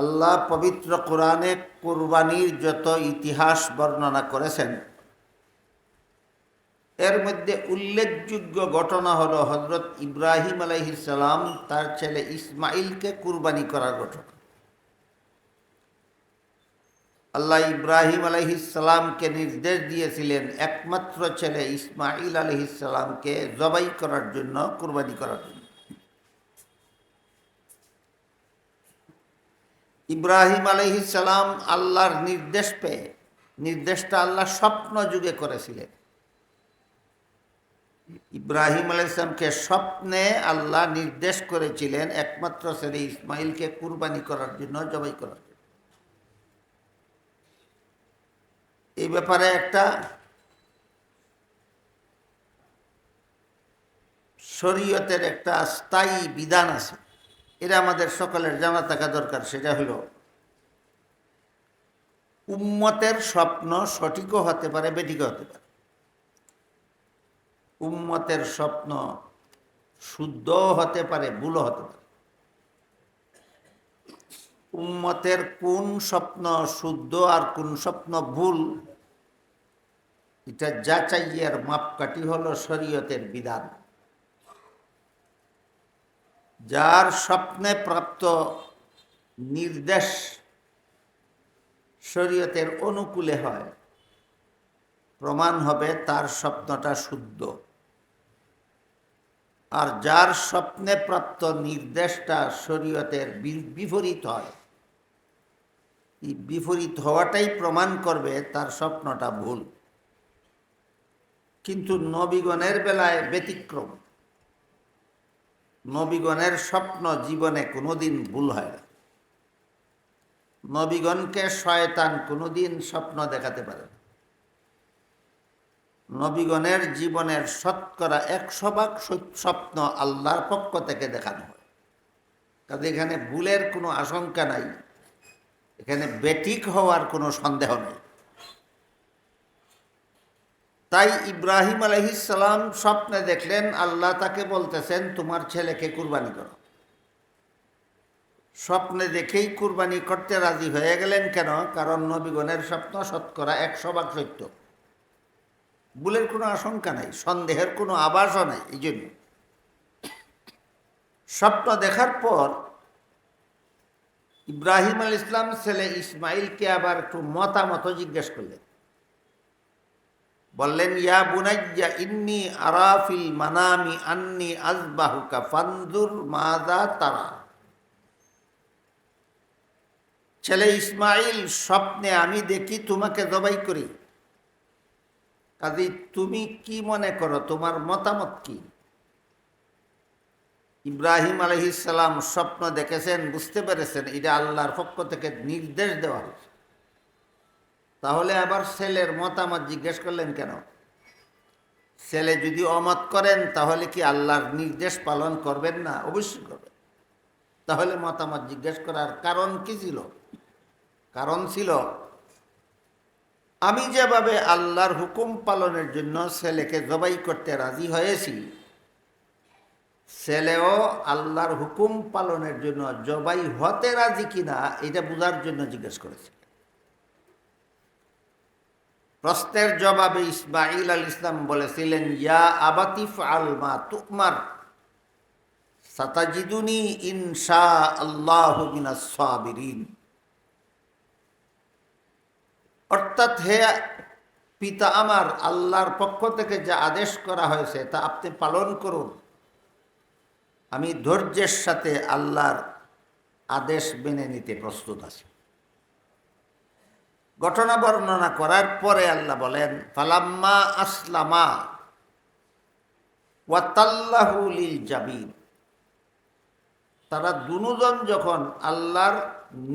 আল্লাহ পবিত্র কোরআনে কোরবানির যত ইতিহাস বর্ণনা করেছেন, এর মধ্যে উল্লেখযোগ্য ঘটনা হলো হজরত ইব্রাহিম আলাইহিসাল্লাম তার ছেলে ইসমাইলকে কুরবানি করার ঘটনা। আল্লাহ ইব্রাহিম আলহিসাল্লামকে নির্দেশ দিয়েছিলেন একমাত্র ছেলে ইসমাইল আলহিসাল্লামকে জবাই করার জন্য কুরবানি করার জন্য। ইব্রাহিম আলহিসাল্লাম আল্লাহর নির্দেশ পেয়ে, নির্দেশটা আল্লাহ স্বপ্ন যুগে করেছিলেন। ইব্রাহিম আলাইসলামকে স্বপ্নে আল্লাহ নির্দেশ করেছিলেন একমাত্র ছেলে ইসমাইলকে কুরবানি করার জন্য, জবাই করার জন্য। এই ব্যাপারে একটা শরীয়তের একটা স্থায়ী বিধান আছে। এটা আমাদের সকলের জানা থাকা দরকার, সেটা হলো, উম্মতের স্বপ্ন সঠিকও হতে পারে, বেঠিকও হতে পারে। উম্মতের স্বপ্ন শুদ্ধও হতে পারে, ভুলও হতে পারে। উম্মতের কোন স্বপ্ন শুদ্ধ আর কোন স্বপ্ন ভুল, এটা যাচাইয়ের মাপকাঠি হলো শরীয়তের বিধান। যার স্বপ্নে প্রাপ্ত নির্দেশ শরীয়তের অনুকূলে হয়, প্রমাণ হবে তার স্বপ্নটা শুদ্ধ। আর যার স্বপ্নে প্রাপ্ত নির্দেশটা শরীয়তের বিপরীত হয় বিপরীত হওয়াটাই প্রমাণ করবে তার স্বপ্নটা ভুল। কিন্তু নবীগণের বেলায় ব্যতিক্রম। নবীগণের স্বপ্ন জীবনে কোনোদিন ভুল হয় না। নবীগণকে শয়তান কোনোদিন স্বপ্ন দেখাতে পারে না। নবীগণের জীবনের শতকরা একশো ভাগ স্বপ্ন আল্লাহর পক্ষ থেকে দেখানো হয়। কাজে এখানে ভুলের কোনো আশঙ্কা নাই, এখানে বেটিক হওয়ার কোনো সন্দেহ নেই। তাই ইব্রাহিম আলহিসাল্লাম স্বপ্নে দেখলেন, আল্লাহ তাকে বলতেছেন, তোমার ছেলেকে কুরবানি করো। স্বপ্নে দেখেই কুরবানি করতে রাজি হয়ে গেলেন কেন? কারণ নবীগণের স্বপ্ন শতকরা একশো ভাগ সত্য। ভুলের কোনো আশঙ্কা নাই, সন্দেহের কোনো আবাসও নাই, এই জন্য। স্বপ্ন দেখার পর ইব্রাহিম আল ইসলাম ছেলে ইসমাইলকে আবার একটু মতামত জিজ্ঞেস করলেন। বললেন, ইয়া বুনাইয়া, ইন্নি আরাফিল মানামি আন্নি আজবাহুকা ফান্দুর মাদা তারা। ছেলে ইসমাইল, স্বপ্নে আমি দেখি তোমাকে জবাই করি। কাজে, তুমি কি মনে করো, তোমার মতামত কি? ইব্রাহিম আলহিসাল্লাম স্বপ্ন দেখেছেন, বুঝতে পেরেছেন, এটা আল্লাহর পক্ষ থেকে নির্দেশ দেওয়া হয়েছে। তাহলে আবার ছেলের মতামত জিজ্ঞেস করলেন কেন? ছেলে যদি অমত করেন, তাহলে কি আল্লাহর নির্দেশ পালন করবেন না? অবশ্যই করবেন। তাহলে মতামত জিজ্ঞেস করার কারণ কি ছিল? কারণ ছিল, আমি যেভাবে আল্লাহর হুকুম পালনের জন্য ছেলেকে জবাই করতে রাজি হয়েছি, ছেলেও আল্লাহর হুকুম পালনের জন্য জবাই হতে রাজি কিনা, এটা বোঝার জন্য জিজ্ঞেস করেছে। প্রশ্নের জবাবে ইসমাইল আল ইসলাম বলেছিলেন, ইয়া আবাতিফ আলমা তুকমার সাতাজিদুনি ইনশা আল্লাহ সাবিরিন। অর্থাৎ হে পিতা আমার, আল্লাহর পক্ষ থেকে যা আদেশ করা হয়েছে, তা আপনি পালন করুন। আমি ধৈর্যের সাথে আল্লাহর আদেশ মেনে নিতে প্রস্তুত আছি। ঘটনা বর্ণনা করার পরে আল্লাহ বলেন, ফালাম্মা আসলামা ওয়াতাল্লাহুল জাবিন। তারা দুজন যখন আল্লাহর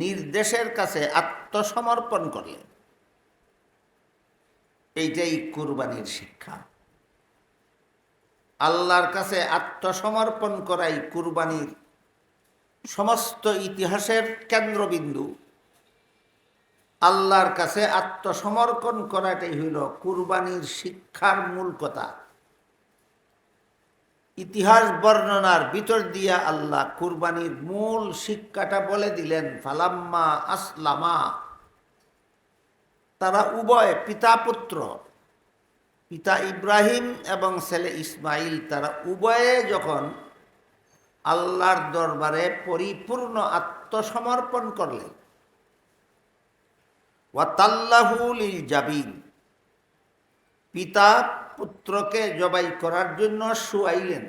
নির্দেশের কাছে আত্মসমর্পণ করলেন, এইটাই কুরবানির শিক্ষা। আল্লাহর কাছে আত্মসমর্পণ করাই কুরবানির সমস্ত ইতিহাসের কেন্দ্রবিন্দু। আল্লাহর কাছে আত্মসমর্পণ করাটাই হইল কুরবানির শিক্ষার মূল কথা। ইতিহাস বর্ণনার ভিতর দিয়া আল্লাহ কুরবানির মূল শিক্ষাটা বলে দিলেন, ফালাম্মা আসলামা। তারা উভয় পিতা পুত্র। পিতা ইব্রাহিম এবং ছেলে ইসমাইল, তারা উভয়ে যখন আল্লাহর দরবারে পরিপূর্ণ আত্মসমর্পণ করলেন জাবিন। পিতা পুত্রকে জবাই করার জন্য শুয়াইলেন।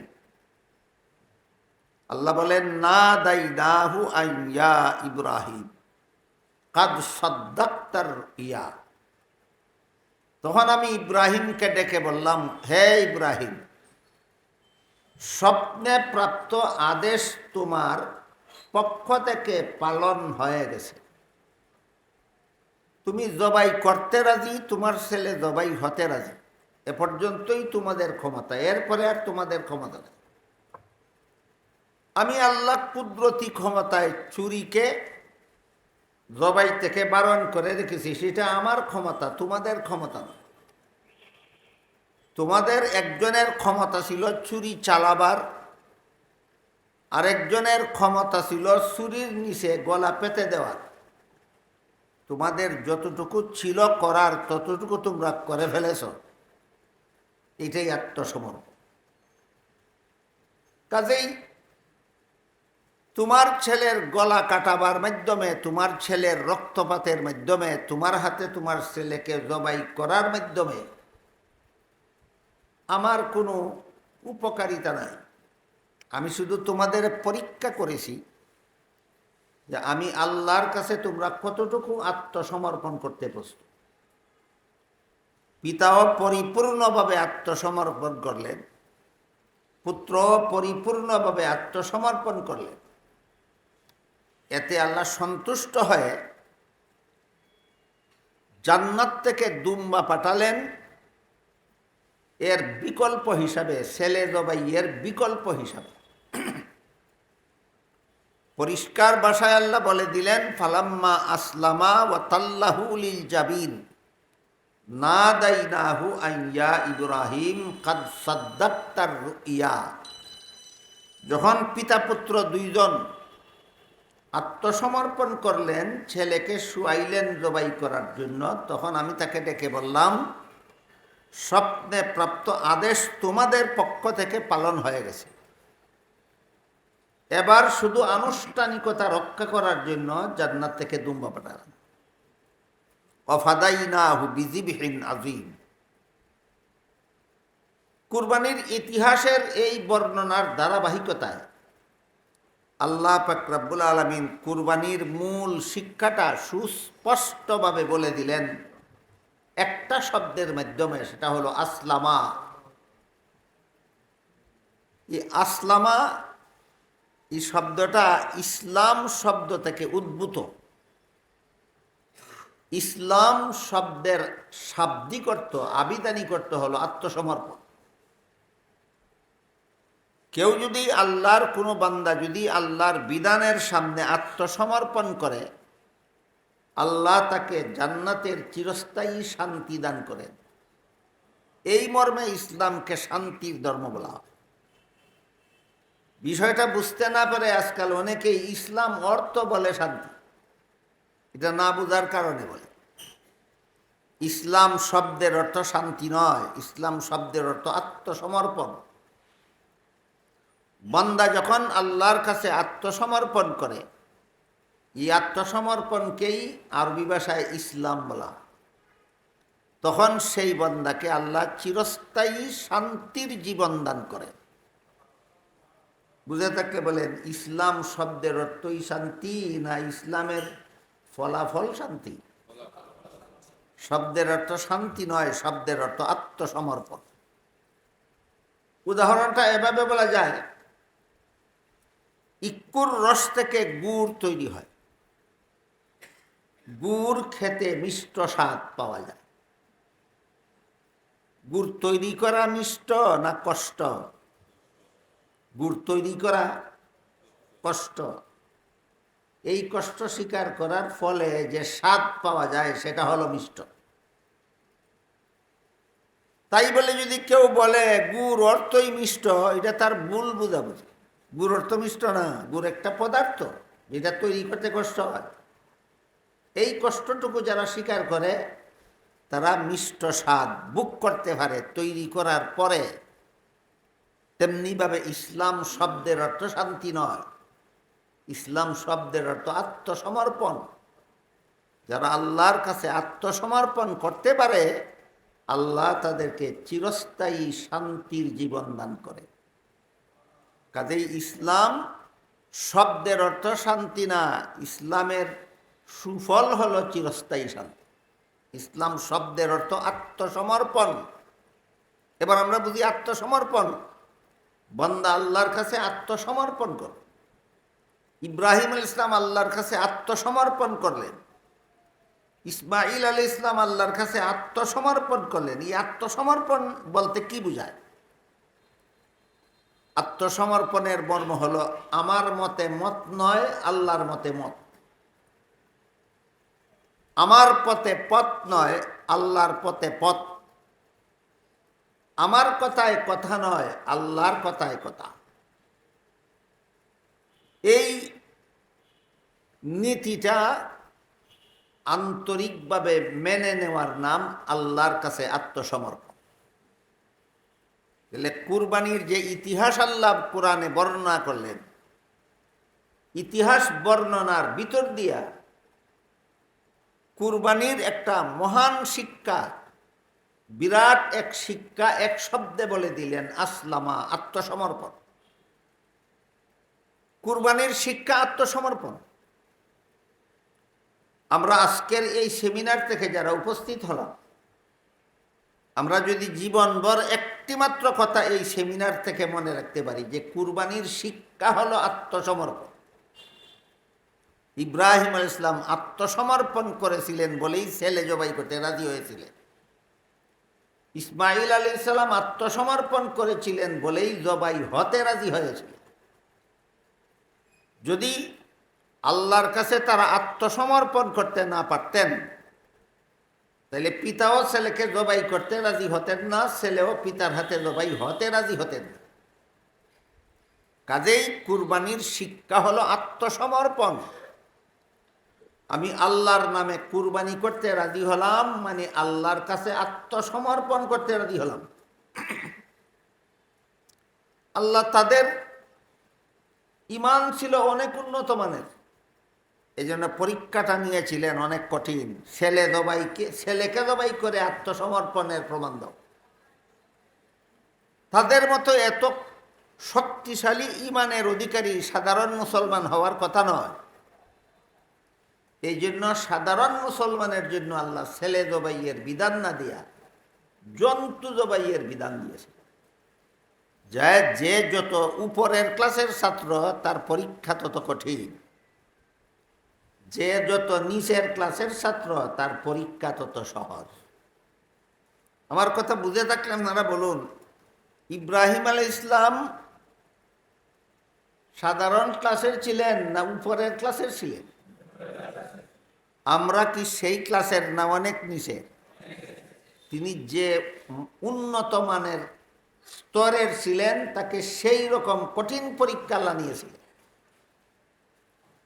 আল্লাহ বলেন, না দাই নাহু আইয়া ইব্রাহিম, কাদ সদ্দাক্তার ইয়া। তখন আমি ইব্রাহিমকে ডেকে বললাম, হে ইব্রাহিম, স্বপ্নে প্রাপ্ত আদেশ তোমার পক্ষ থেকে পালন হয়ে গেছে। তুমি জবাই করতে রাজি, তোমার ছেলে জবাই হতে রাজি। এ পর্যন্তই তোমাদের ক্ষমতা, এরপরে আর তোমাদের ক্ষমতা নেই। আমি আল্লাহ কুদরতি ক্ষমতায় চুরিকে, জবাই থেকে বারণ করে রেখেছি, সেটা আমার ক্ষমতা, তোমাদের ক্ষমতা না তোমাদের একজনের ক্ষমতা ছিল চুরি চালাবার, আরেকজনের ক্ষমতা ছিল চুরির নিচে গলা পেতে দেওয়ার। তোমাদের যতটুকু ছিল করার, ততটুকু তোমরা করে ফেলেছ। এটাই আত্মসমর্পণ। কাজেই তোমার ছেলের গলা কাটাবার মাধ্যমে, তোমার ছেলের রক্তপাতের মাধ্যমে, তোমার হাতে তোমার ছেলেকে জবাই করার মাধ্যমে আমার কোনো উপকারিতা নাই। আমি শুধু তোমাদের পরীক্ষা করেছি। যে আমি আল্লাহর কাছে তোমরা কতটুকু আত্মসমর্পণ করতে প্রস্তুত? পিতাও পরিপূর্ণভাবে আত্মসমর্পণ করলেন, পুত্র পরিপূর্ণভাবে আত্মসমর্পণ করলেন। এতে আল্লাহ সন্তুষ্ট হয়ে জান্নাত থেকে দুম্বা পাঠালেন। এর বিকল্প হিসাবে ছেলে জবাই এর বিকল্প হিসাবে। পরিষ্কার বাসায় আল্লাহ বলে দিলেন, ফালাম্মা আসলামা ও তাল্লাহুল জাবিন। না দাই নাহু আইয়া ইব্রাহিম ইয়া যখন পিতা পুত্র দুইজন আত্মসমর্পণ করলেন, ছেলেকে শুয়াইলেন জবাই করার জন্য, তখন আমি তাকে ডেকে বললাম, স্বপ্নে প্রাপ্ত আদেশ তোমাদের পক্ষ থেকে পালন হয়ে গেছে। এবার শুধু আনুষ্ঠানিকতা রক্ষা করার জন্য জান্নাত থেকে দুম্বা পাঠালেন অফাদাইনাহু বিজিবহীন আজিম কুরবানির ইতিহাসের এই বর্ণনার ধারাবাহিকতায় আল্লাহ পাকরাবুল আলমিন কুরবানির মূল শিক্ষাটা সুস্পষ্টভাবে বলে দিলেন। একটা শব্দের মাধ্যমে সেটা হলো আসলামা। এই আসলামা এই শব্দটা ইসলাম শব্দ থেকে উদ্ভূত। ইসলাম শব্দের শাব্দিক অর্থ আবিদানিক অর্থ হলো আত্মসমর্পণ। কেউ যদি আল্লাহর কোনো বান্দা যদি আল্লাহর বিধানের সামনে আত্মসমর্পণ করে, আল্লাহ তাকে জান্নাতের চিরস্থায়ী শান্তি দান করেন। এই মর্মে ইসলামকে শান্তির ধর্ম বলা হয়। বিষয়টা বুঝতে না পারে আজকাল অনেকেই ইসলাম অর্থ বলে শান্তি। এটা না বোঝার কারণে বলে। ইসলাম শব্দের অর্থ শান্তি নয়, ইসলাম শব্দের অর্থ আত্মসমর্পণ। বন্দা যখন আল্লাহর কাছে আত্মসমর্পণ করে, এই আত্মসমর্পণকেই আরবি ভাষায় ইসলাম বলা তখন সেই বন্দাকে আল্লাহ চিরস্থায়ী শান্তির জীবন দান করে বুঝে থাকলে বলেন, ইসলাম শব্দের অর্থই শান্তি না ইসলামের ফলাফল শান্তি? শব্দের অর্থ শান্তি নয়, শব্দের অর্থ আত্মসমর্পণ। উদাহরণটা এভাবে বলা যায়, ইক্কুর রস থেকে গুড় তৈরি হয়। গুড় খেতে মিষ্ট স্বাদ পাওয়া যায়। গুড় তৈরি করা মিষ্ট না কষ্ট? গুড় তৈরি করা কষ্ট। এই কষ্ট স্বীকার করার ফলে যে স্বাদ পাওয়া যায় সেটা হলো মিষ্ট। তাই বলে যদি কেউ বলে গুড় অর্থই মিষ্ট, এটা তার ভুল বুঝাবুঝি। গুড় অর্থ মিষ্ট না, গুড় একটা পদার্থ, যেটা তৈরি করতে কষ্ট হয়। এই কষ্টটুকু যারা স্বীকার করে, তারা মিষ্ট স্বাদ বুক করতে পারে তৈরি করার পরে। তেমনিভাবে ইসলাম শব্দের অর্থ শান্তি নয়। ইসলাম শব্দের অর্থ আত্মসমর্পণ। যারা আল্লাহর কাছে আত্মসমর্পণ করতে পারে, আল্লাহ তাদেরকে চিরস্থায়ী শান্তির জীবন দান করে। কাজেই ইসলাম শব্দের অর্থ শান্তি না, ইসলামের সুফল হলো চিরস্থায়ী শান্তি। ইসলাম শব্দের অর্থ আত্মসমর্পণ। এবার আমরা বুঝি আত্মসমর্পণ। বন্দা আল্লাহর কাছে আত্মসমর্পণ কর। ইব্রাহিম আল ইসলাম আল্লাহর কাছে আত্মসমর্পণ করলেন। ইসমাইল আলী ইসলাম আল্লাহর কাছে আত্মসমর্পণ করলেন। এই আত্মসমর্পণ বলতে কি বোঝায়? আত্মসমর্পণের মর্ম হলো, আমার মতে মত নয়, আল্লাহর মতে মত। আমার পথে পথ নয়, আল্লাহর পথে পথ আমার কথায় কথা নয়, আল্লাহর কথায় কথা। এই নীতিটা আন্তরিকভাবে মেনে নেওয়ার নাম আল্লাহর কাছে আত্মসমর্পণ। তাহলে কুরবানির যে ইতিহাস আল্লাহ কোরআনে বর্ণনা করলেন, ইতিহাস বর্ণনার ভিতর দিয়া কুরবানির একটা মহান শিক্ষা বিরাট এক শিক্ষা, এক শব্দে বলে দিলেন, আসলামা, আত্মসমর্পণ। কুরবানির শিক্ষা, আত্মসমর্পণ। আমরা আজকের এই সেমিনার থেকে যারা উপস্থিত হলাম, আমরা যদি জীবনভর একটিমাত্র কথা এই সেমিনার থেকে মনে রাখতে পারি যে কুরবানির শিক্ষা হলো আত্মসমর্পণ। ইব্রাহিম আল ইসলাম আত্মসমর্পণ করেছিলেন বলেই ছেলে জবাই করতে রাজি হয়েছিলেন। ইসমাইল আলী ইসলাম আত্মসমর্পণ করেছিলেন বলেই জবাই হতে রাজি হয়েছিলেন যদি আল্লাহর কাছে তারা আত্মসমর্পণ করতে না পারতেন, তাহলে পিতাও ছেলেকে জবাই করতে রাজি হতেন না ছেলেও পিতার হাতে জবাই হতে রাজি হতেন না। কাজেই কুরবানির শিক্ষা হলো আত্মসমর্পণ। আমি আল্লাহর নামে কুরবানি করতে রাজি হলাম মানে আল্লাহর কাছে আত্মসমর্পণ করতে রাজি হলাম। আল্লাহ তাদের ইমান ছিল অনেক উন্নত মানের। এই জন্য পরীক্ষাটা নিয়েছিলেন অনেক কঠিন। ছেলে দবাইকে ছেলেকে দবাই করে আত্মসমর্পণের প্রমাণ দাও। তাদের মতো এত শক্তিশালী ইমানের অধিকারী সাধারণ মুসলমান হওয়ার কথা নয়। এই জন্য সাধারণ মুসলমানের জন্য আল্লাহ ছেলে জবাইয়ের বিধান না দিয়া জন্তু জবাইয়ের বিধান দিয়েছে। যা যে যত উপরের ক্লাসের ছাত্র, তার পরীক্ষা তত কঠিন। যে যত নিচের ক্লাসের ছাত্র, তার পরীক্ষা তত সহজ। আমার কথা বুঝে থাকলে আপনারা, বলুন, ইব্রাহিম আল ইসলাম সাধারণ ক্লাসের ছিলেন না উপরের ক্লাসের ছিলেন? আমরা কি সেই ক্লাসের না অনেক নিচে তিনি যে উন্নত মানের স্তরের ছিলেন, তাকে সেই রকম কঠিন পরীক্ষা নিয়েছিলেন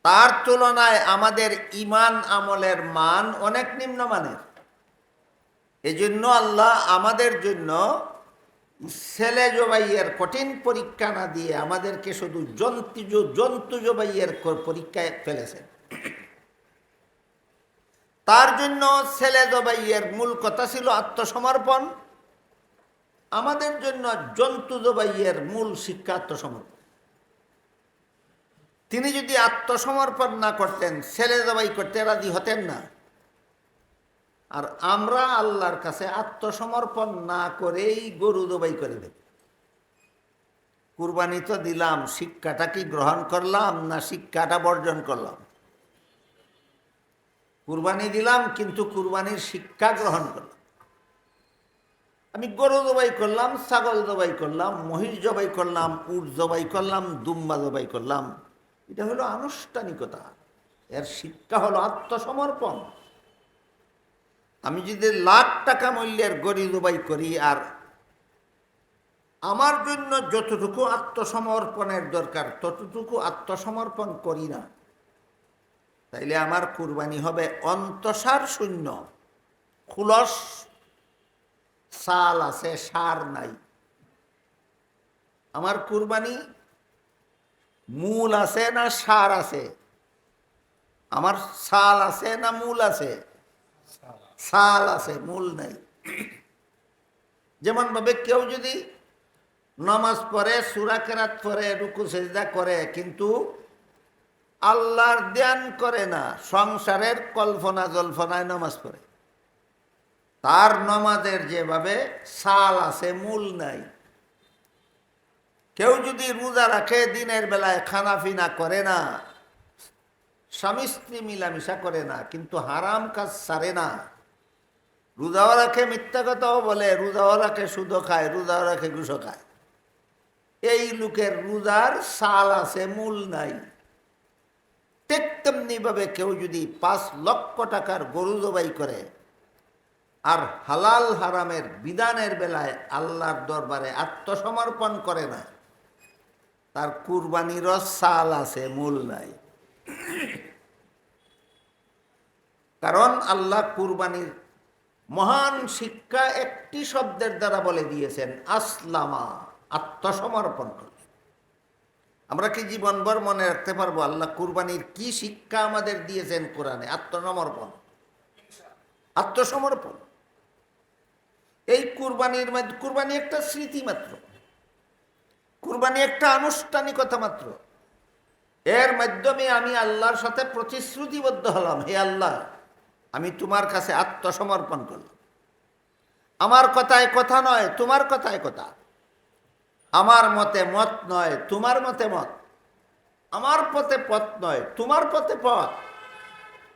তার তুলনায় আমাদের ইমান আমলের মান অনেক নিম্নমানের। এজন্য আল্লাহ আমাদের জন্য ছেলে জবাইয়ের কঠিন পরীক্ষা না দিয়ে আমাদেরকে শুধু জন্তু জন্তু জবাইয়ের পরীক্ষায় ফেলেছেন। তার জন্য ছেলে জবাইয়ের মূল কথা ছিল আত্মসমর্পণ। আমাদের জন্য জন্তু জবাইয়ের মূল শিক্ষা আত্মসমর্পণ। তিনি যদি আত্মসমর্পণ না করতেন, ছেলে জবাই করতে রাজি হতেন না। আর আমরা আল্লাহর কাছে আত্মসমর্পণ না করেই গরু জবাই করে দেব। কুরবানি তো দিলাম, শিক্ষাটা কি গ্রহণ করলাম না শিক্ষাটা বর্জন করলাম? কুরবানি দিলাম, কিন্তু কুরবানির শিক্ষা গ্রহণ করলাম। আমি গরু জবাই করলাম, ছাগল জবাই করলাম, মহিষ জবাই করলাম, উট জবাই করলাম, দুম্বা জবাই করলাম। এটা হলো আনুষ্ঠানিকতা। এর শিক্ষা হলো আত্মসমর্পণ। আমি যদি লাখ টাকা মূল্যের গরি জবাই করি আর আমার জন্য যতটুকু আত্মসমর্পণের দরকার, ততটুকু আত্মসমর্পণ করি না। তাইলে আমার কুরবানি হবে অন্তঃসার শূন্য। খুলস, সাল আছে, সার নাই। আমার কুরবানি মূল আছে না সার আছে? আমার সাল আছে না মূল আছে? সাল আছে, মূল নাই। যেমন ভাবে কেউ যদি নামাজ পড়ে, সুরা কেরাত পড়ে, রুকু, সেজদা করে, কিন্তু আল্লাহর ধ্যান করে না, সংসারের কল্পনা জল্পনায় নামাজ পড়ে। তার নমাজের যেভাবে সাল আছে, মূল নাই। কেউ যদি রোজা রাখে, দিনের বেলায় খানা ফিনা করে না, স্বামী স্ত্রী মিলামিশা করে না, কিন্তু হারাম কাজ সারে না। রোজাও রাখে, মিথ্যা কথাও বলে, রোজাও রাখে, সুদও খায়, রোজাও রাখে ঘুষো খায়। এই লোকের রোজার সাল আছে, মূল নাই। ঠিক তেমনিভাবে কেউ যদি পাঁচ লক্ষ টাকার গরু জবাই করে, আর হালাল হারামের বিধানের বেলায় আল্লাহর দরবারে আত্মসমর্পণ করে না, তার কুরবানিরও সাল আছে, মূল নাই। কারণ আল্লাহ কুরবানির মহান শিক্ষা একটি শব্দের দ্বারা বলে দিয়েছেন, আসলামা, আত্মসমর্পণ করলে আমরা কি জীবনভর মনে রাখতে পারব, আল্লাহ কুরবানির কি শিক্ষা আমাদের দিয়েছেন কোরআনে? আত্মসমর্পণ। আত্মসমর্পণ। এই কুরবানির কুরবানি একটা স্মৃতি মাত্র। কুরবানি একটা আনুষ্ঠানিকতা মাত্র। এর মাধ্যমে আমি আল্লাহর সাথে প্রতিশ্রুতিবদ্ধ হলাম, হে আল্লাহ, আমি তোমার কাছে আত্মসমর্পণ করলাম। আমার কথায় কথা নয়, তোমার কথায় কথা। আমার মতে মত নয়, তোমার মতে মত। আমার পথে পথ নয়, তোমার পথে পথ।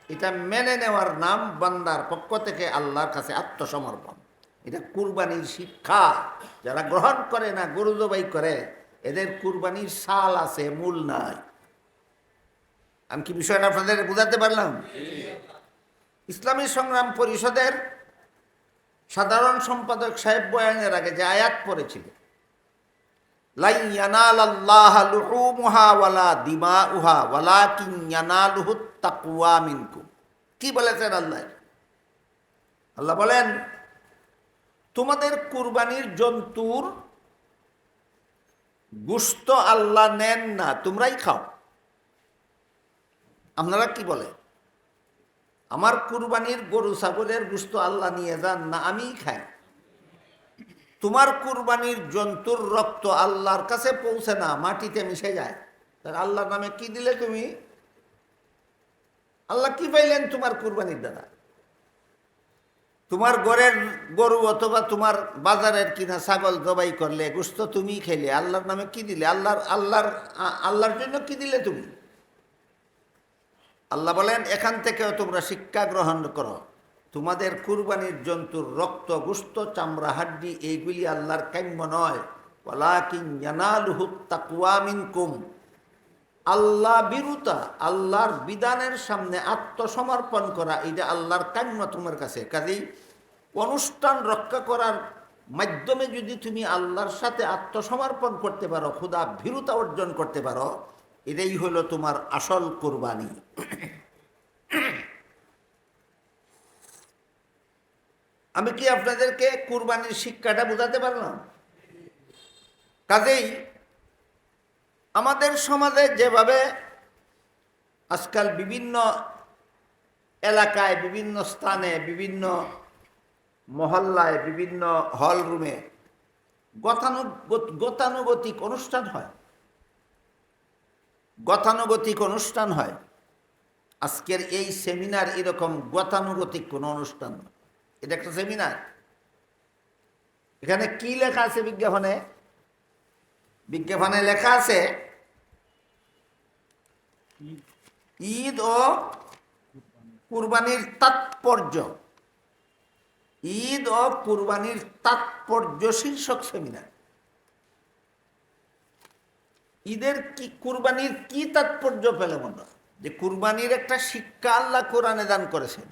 এটা মেনে নেওয়ার নাম বান্দার পক্ষ থেকে আল্লাহর কাছে আত্মসমর্পণ। এটা কুরবানির শিক্ষা। যারা গ্রহণ করে না গরু জবাই করে, এদের কুরবানির সাল আছে, মূল নাই। আমি কি বিষয়টা আপনাদের বুঝাতে পারলাম? ইসলামী সংগ্রাম পরিষদের সাধারণ সম্পাদক সাহেব বয়ানের আগে যে আয়াত পড়েছিল কি আল্লাহ বলেন, তোমাদের কুরবানির জন্তুর গুস্ত আল্লাহ নেন না, তোমরাই খাও। আপনারা কি বলে? আমার কুরবানির গরু, ছাগলের গুস্ত আল্লাহ নিয়ে যান না, আমিই খাই। তোমার কুরবানির জন্তুর রক্ত আল্লাহর কাছে পৌঁছে না, মাটিতে মিশে যায়। আল্লাহর নামে কি দিলে তুমি? আল্লাহ কি পাইলেন তোমার কুরবানির দ্বারা? তোমার ঘরের গরু অথবা তোমার বাজারের কিনা ছাগল জবাই করলে, গুস্ত তুমি খেলে, আল্লাহর নামে কি দিলে? আল্লাহর আল্লাহর আল্লাহর জন্য কি দিলে তুমি? আল্লাহ বলেন, এখান থেকেও তোমরা শিক্ষা গ্রহণ করো। তোমাদের কুরবানির জন্তুর রক্ত, গুস্ত, চামড়া, হাড্ডি, এইগুলি আল্লাহর কাম্য নয়। ওয়ালাকিন ইয়ানালুহু তাকওয়া মিনকুম। আল্লাহ বিরুতা, আল্লাহর বিধানের সামনে আত্মসমর্পণ করা এটা আল্লাহর কাম্য তোমার কাছে। কাজেই অনুষ্ঠান রক্ষা করার মাধ্যমে যদি তুমি আল্লাহর সাথে আত্মসমর্পণ করতে পারো ক্ষুদা ভীরুতা অর্জন করতে পারো, এটাই হলো তোমার আসল কোরবানি। আমি কি আপনাদেরকে কুরবানির শিক্ষাটা বোঝাতে পারলাম? কাজেই আমাদের সমাজে যেভাবে আজকাল বিভিন্ন এলাকায়, বিভিন্ন স্থানে, বিভিন্ন মহল্লায়, বিভিন্ন হল রুমে গতানুগত গতানুগতিক অনুষ্ঠান হয়। গতানুগতিক অনুষ্ঠান হয়। আজকের এই সেমিনার এরকম গতানুগতিক কোনো অনুষ্ঠান নয়। এটা একটা সেমিনার এখানে কি লেখা আছে বিজ্ঞাপনে? বিজ্ঞাপনে লেখা আছে, ঈদ ও কুরবানির তাৎপর্য। ঈদ ও কুরবানির তাৎপর্য শীর্ষক সেমিনার ঈদের কি, কুরবানির কি তাৎপর্য পেলে মনে? যে কুরবানির একটা শিক্ষা আল্লাহ কোরআনে দান করেছেন।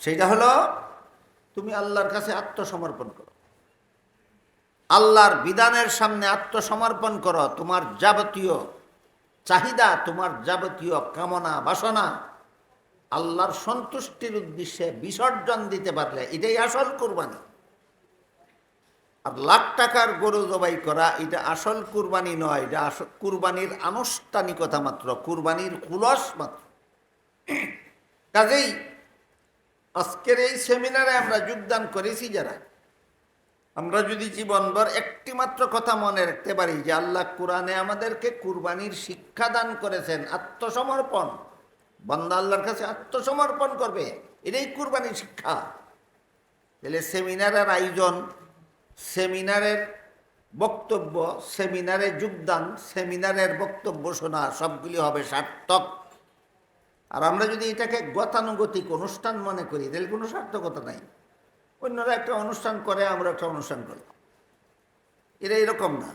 সেটা হলো তুমি আল্লাহর কাছে আত্মসমর্পণ করো। আল্লাহর বিধানের সামনে আত্মসমর্পণ করো, তোমার যাবতীয় চাহিদা, তোমার যাবতীয় কামনা, বাসনা আল্লাহর সন্তুষ্টির উদ্দেশ্যে বিসর্জন দিতে পারলে এটাই আসল কুরবানি। আর লাখ টাকার গরু জবাই করা এটা আসল কুরবানি নয়, এটা কুরবানির আনুষ্ঠানিকতা মাত্র, কুরবানির কুলস মাত্র। কাজেই আজকের এই সেমিনারে আমরা যোগদান করেছি যারা। আমরা যদি জীবনভর একটি মাত্র কথা মনে রাখতে পারি যে আল্লাহ কোরআনে আমাদেরকে কুরবানির শিক্ষা দান করেছেন, আত্মসমর্পণ। বন্দা আল্লাহর কাছে আত্মসমর্পণ করবে, এটাই কুরবানির শিক্ষা। তাহলে সেমিনারের আয়োজন, সেমিনারের বক্তব্য, সেমিনারে যোগদান, সেমিনারের বক্তব্য শোনা সবগুলি হবে সার্থক। আর আমরা যদি এটাকে গতানুগতিক অনুষ্ঠান মনে করি, তাহলে কোনো সার্থকতা নাই। অন্যরা একটা অনুষ্ঠান করে, আমরা একটা অনুষ্ঠান করি। এটা এরকম না।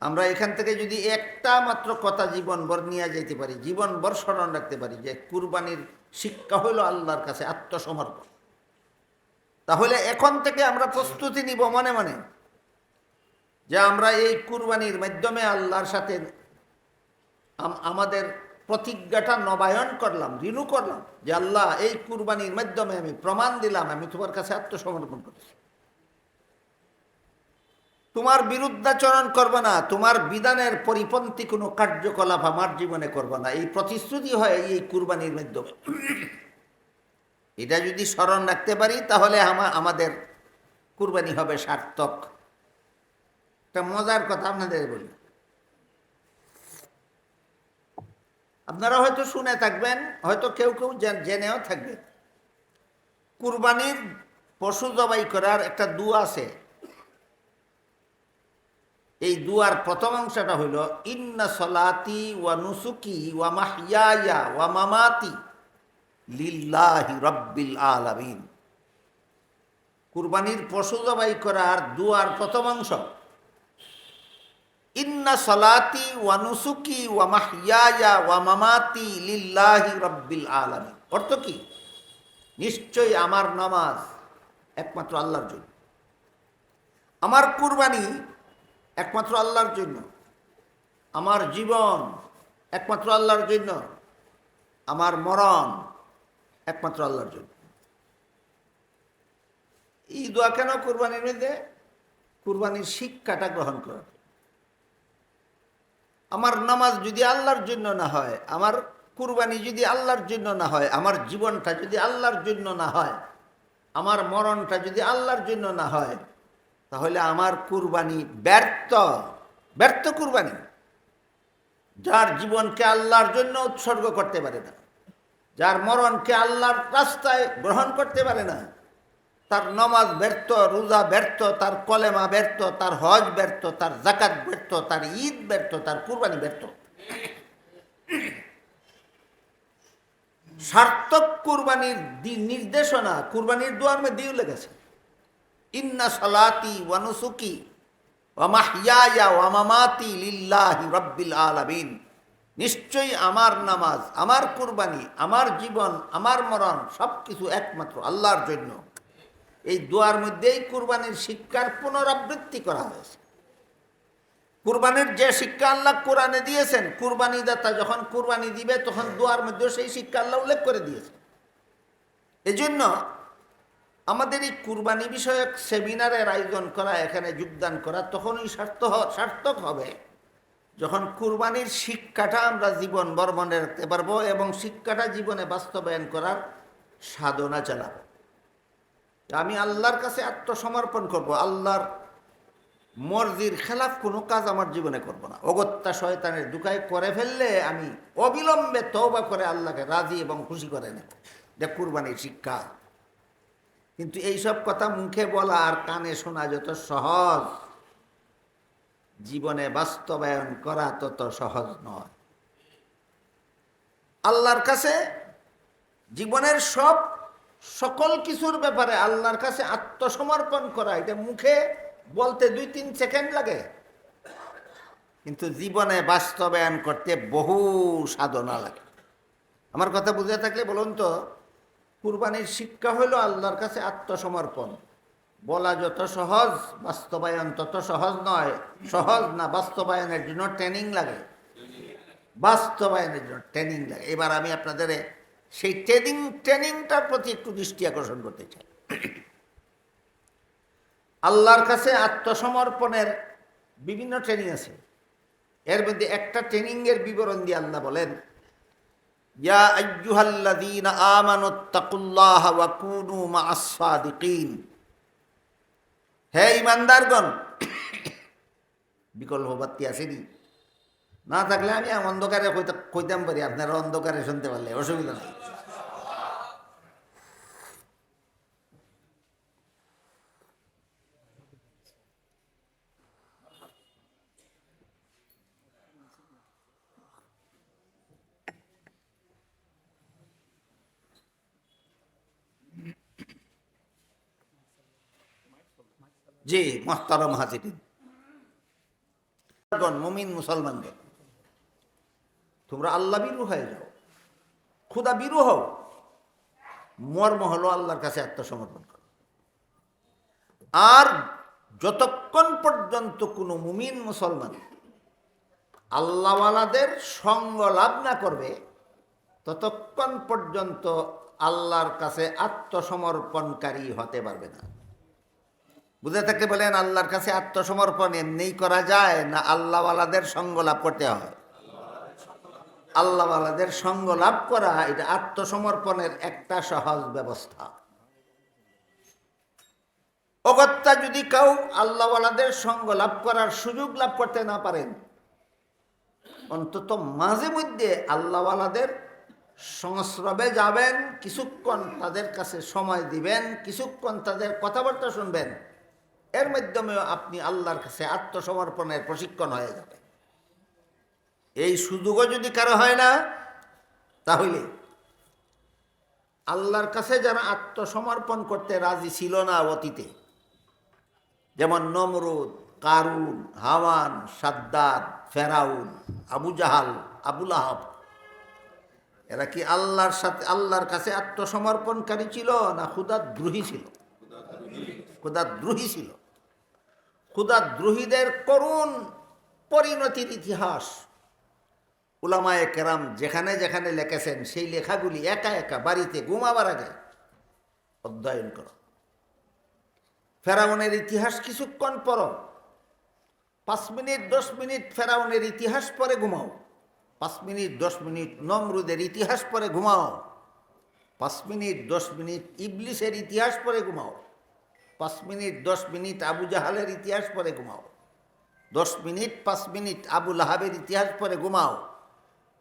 আমরা এখান থেকে যদি একটা মাত্র কথা জীবনভর নিয়ে যেতে পারি, জীবনভর স্মরণ রাখতে পারি যে কুরবানির শিক্ষা হইল আল্লাহর কাছে আত্মসমর্পণ। তাহলে এখন থেকে আমরা প্রস্তুতি নিব মনে মনে যে আমরা এই কুরবানির মাধ্যমে আল্লাহর সাথে আমাদের প্রতিজ্ঞাটা নবায়ন করলাম, রিনু করলাম, যে আল্লাহ, এই কুরবানির মাধ্যমে আমি প্রমাণ দিলাম, আমি তোমার কাছে আত্মসমর্পণ করেছি। তোমার বিরুদ্ধাচরণ করবে না, তোমার বিধানের পরিপন্থী কোনো কার্যকলাপ আমার জীবনে করব না। এই প্রতিশ্রুতি হয় এই কুরবানির মাধ্যমে। এটা যদি স্মরণ রাখতে পারি, তাহলে আমা- আমাদের কুরবানি হবে সার্থক। একটা মজার কথা আপনাদের বলি। আপনারা হয়তো শুনে থাকবেন, হয়তো কেউ কেউ জেনেও থাকবে। কুরবানির পশু জবাই করার একটা দুয়া আছে। এই দুয়ার প্রথম অংশটা হইল, ইন্না সলাতি ওয়া নুসুকি ওয়া মাহিয়ায়া ওয়া মামাতি লিল্লাহি রব্বিল আলামিন। কুরবানির পশু জবাই করার দুয়ার প্রথম অংশ। ইন্না সলাতি ওয়া নুসুকি ওয়া মাহিয়ায়া ওয়া মামাতি লিল্লাহি রব্বিল আলামিন। অর্থ কি? নিশ্চয়ই আমার নামাজ একমাত্র আল্লাহর জন্য। আমার কুরবানি একমাত্র আল্লাহর জন্য। আমার জীবন একমাত্র আল্লাহর জন্য। আমার মরণ একমাত্র আল্লাহর জন্য। এই দোয়া কেন কুরবানির মধ্যে? কুরবানির শিক্ষাটা গ্রহণ করা আমার নামাজ যদি আল্লাহর জন্য না হয়, আমার কুরবানি যদি আল্লাহর জন্য না হয়, আমার জীবনটা যদি আল্লাহর জন্য না হয়, আমার মরণটা যদি আল্লাহর জন্য না হয়, তাহলে আমার কুরবানি ব্যর্থ। ব্যর্থ কুরবানি। যার জীবনকে আল্লাহর জন্য উৎসর্গ করতে পারে না, যার মরণকে আল্লাহর রাস্তায় গ্রহণ করতে পারে না তার নমাজ ব্যর্থ, রোজা ব্যর্থ, তার কলেমা ব্যর্থ, তার হজ ব্যর্থ, তার জাকাত ব্যর্থ, তার ঈদ ব্যর্থ, তার কুরবানি ব্যর্থ। সার্থক কুরবানির নির্দেশনা, কুরবানির দোয়ার মধ্যেও লেগেছে ইন্না সলাতি ওয়ানুসুকি ওয়ামামাতি লিল্লাহি রব্বিল আলামিন। নিশ্চয়ই আমার নামাজ, আমার কুরবানি, আমার জীবন, আমার মরণ সব কিছু একমাত্র আল্লাহর জন্য। এই দোয়ার মধ্যেই কুরবানির শিক্ষার পুনরাবৃত্তি করা হয়েছে। কুরবানির যে শিক্ষা আল্লাহ কোরআনে দিয়েছেন কুরবানি দাতা যখন কুরবানি দিবে, তখন দোয়ার মধ্যে সেই শিক্ষা আল্লাহ উল্লেখ করে দিয়েছেন। এজন্য আমাদের এই কুরবানি বিষয়ক সেমিনারের আয়োজন করা, এখানে যোগদান করা তখনই সার্থ সার্থক হবে যখন কুরবানির শিক্ষাটা আমরা জীবন বর্মনে রাখতে পারব এবং শিক্ষাটা জীবনে বাস্তবায়ন করার সাধনা চালাবো। আমি আল্লাহর কাছে আত্মসমর্পণ করব, আল্লাহর মর্জির খেলাফ কোনো কাজ আমার জীবনে করব না। অগত্যা শয়তানের দুকায় করে ফেললে আমি অবিলম্বে তওবা করে আল্লাহকে রাজি এবং খুশি করে নেব। এটা কুরবানির শিক্ষা। কিন্তু এইসব কথা মুখে বলা আর কানে শোনা যত সহজ, জীবনে বাস্তবায়ন করা তত সহজ নয়। আল্লাহর কাছে জীবনের সব সকল কিছুর ব্যাপারে আল্লাহর কাছে আত্মসমর্পণ করা, এটা মুখে বলতে দুই তিন সেকেন্ড লাগে। কিন্তু জীবনে বাস্তবায়ন করতে বহু সাধনা লাগে। আমার কথা বুঝে থাকলে বলুন তো, কুরবানির শিক্ষা হলো আল্লাহর কাছে আত্মসমর্পণ। বলা যত সহজ, বাস্তবায়ন তত সহজ নয়। সহজ না বাস্তবায়নের জন্য ট্রেনিং লাগে। বাস্তবায়নের জন্য ট্রেনিং লাগে। এবার আমি আপনাদের সেই ট্রেনিং, ট্রেনিংটার প্রতি একটু দৃষ্টি আকর্ষণ করতে চাই। আল্লাহর কাছে আত্মসমর্পণের বিভিন্ন ট্রেনিং আছে। এর মধ্যে একটা ট্রেনিংয়ের বিবরণ দিয়ে আল্লাহ বলেন, ইয়া আইয়ুহাল্লাযীনা আমানুত্তাকুল্লাহ ওয়া কুনু মা'আস সাদিকিন। হে ইমানদারগণ বিকল্প বাতি আসেনি। না থাকলে আমি অন্ধকারে কইতে- কইতাম পারি, আপনারা অন্ধকারে শুনতে পারলে, অসুবিধা নেই। জি মোহতারম হাজিরিন মমিন মুসলমানগণ, তোমরা আল্লাহ বিরু হয়ে যাও, খুদা বিরু হও, মর্ম হলো আল্লাহর কাছে আত্মসমর্পণ করো। আর যতক্ষণ পর্যন্ত কোনো মুমিন মুসলমান আল্লাহওয়ালাদের সঙ্গ লাভ না করবে, ততক্ষণ পর্যন্ত আল্লাহর কাছে আত্মসমর্পণকারী হতে পারবে না। বুঝে থাকতে বলেন, আল্লাহর কাছে আত্মসমর্পণ এমনিই করা যায় না আল্লাহওয়ালাদের সঙ্গ লাভ করতে হয়? আল্লাহওয়ালাদের সঙ্গ লাভ করা, এটা আত্মসমর্পণের একটা সহজ ব্যবস্থা। অগত্যা যদি কেউ আল্লাহওয়ালাদের সঙ্গ লাভ করার সুযোগ লাভ করতে না পারেন, অন্তত মাঝে মধ্যে আল্লাহওয়ালাদের সংস্রবে যাবেন, কিছুক্ষণ তাদের কাছে সময় দিবেন, কিছুক্ষণ তাদের কথাবার্তা শুনবেন। এর মাধ্যমেও আপনি আল্লাহর কাছে আত্মসমর্পণের প্রশিক্ষণ হয়ে যাবে। এই সুযোগও যদি কারও হয় না, তাহলে আল্লাহর কাছে যারা আত্মসমর্পণ করতে রাজি ছিল না অতীতে, যেমন নমরুদ, কারুন, হাওয়ান, সাদ্দাদ, ফেরাউন, আবু জাহাল আবুল আহাব এরা কি আল্লাহর সাথে, আল্লাহর কাছে আত্মসমর্পণকারী ছিল না ক্ষুদাদ্রোহী ছিল? ক্ষুদাদ্রোহী ছিল। ক্ষুদাদ্রোহীদের করুণ পরিণতির ইতিহাস। উলামায়ে কেরাম যেখানে যেখানে লিখেছেন, সেই লেখাগুলি একা একা বাড়িতে ঘুমাবার আগে অধ্যয়ন করো। ফেরাউনের ইতিহাস কিছুক্ষণ পর পাঁচ মিনিট, দশ মিনিট ফেরাউনের ইতিহাস পরে ঘুমাও। পাঁচ মিনিট, দশ মিনিট নমরুদের ইতিহাস পরে ঘুমাও। পাঁচ মিনিট, দশ মিনিট ইবলিশের ইতিহাস পরে ঘুমাও। পাঁচ মিনিট, দশ মিনিট আবু জাহালের ইতিহাস পরে ঘুমাও। দশ মিনিট, পাঁচ মিনিট আবু লাহাবের ইতিহাস পরে ঘুমাও।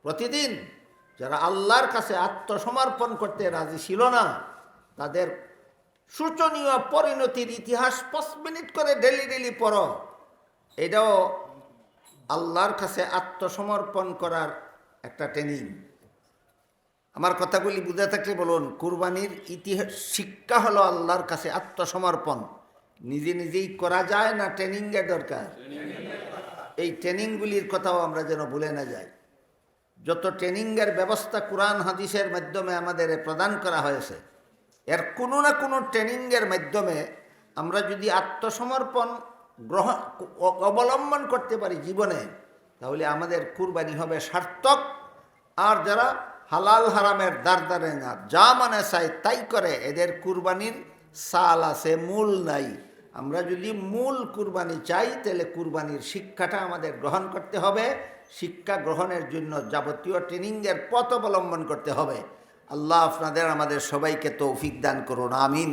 প্রতিদিন যারা আল্লাহর কাছে আত্মসমর্পণ করতে রাজি ছিল না, তাদের শোচনীয় পরিণতির ইতিহাস পাঁচ মিনিট করে ডেলি ডেলি পড়ো। এটাও আল্লাহর কাছে আত্মসমর্পণ করার একটা ট্রেনিং আমার কথাগুলি বুঝে থাকলে বলুন, কুরবানির ইতিহাস, শিক্ষা হলো আল্লাহর কাছে আত্মসমর্পণ। নিজে নিজেই করা যায় না ট্রেনিংয়ের দরকার? এই ট্রেনিংগুলির কথাও আমরা যেন ভুলে না যাই। যত ট্রেনিংয়ের ব্যবস্থা কোরআন হাদিসের মাধ্যমে আমাদের প্রদান করা হয়েছে, এর কোনো না কোনো ট্রেনিংয়ের মাধ্যমে আমরা যদি আত্মসমর্পণ গ্রহণ অবলম্বন করতে পারি জীবনে, তাহলে আমাদের কুরবানি হবে সার্থক। আর যারা হালাল হারামের দার দারে না যা মানে চাই তাই করে। এদের কুরবানির সাল আছে, মূল নাই। আমরা যদি মূল কুরবানি চাই, তাহলে কুরবানির শিক্ষাটা আমাদের গ্রহণ করতে হবে। শিক্ষা গ্রহণের জন্য যাবতীয় ট্রেনিংয়ের পথ অবলম্বন করতে হবে। আল্লাহ আপনাদের, আমাদের সবাইকে তৌফিক দান করুন, আমিন।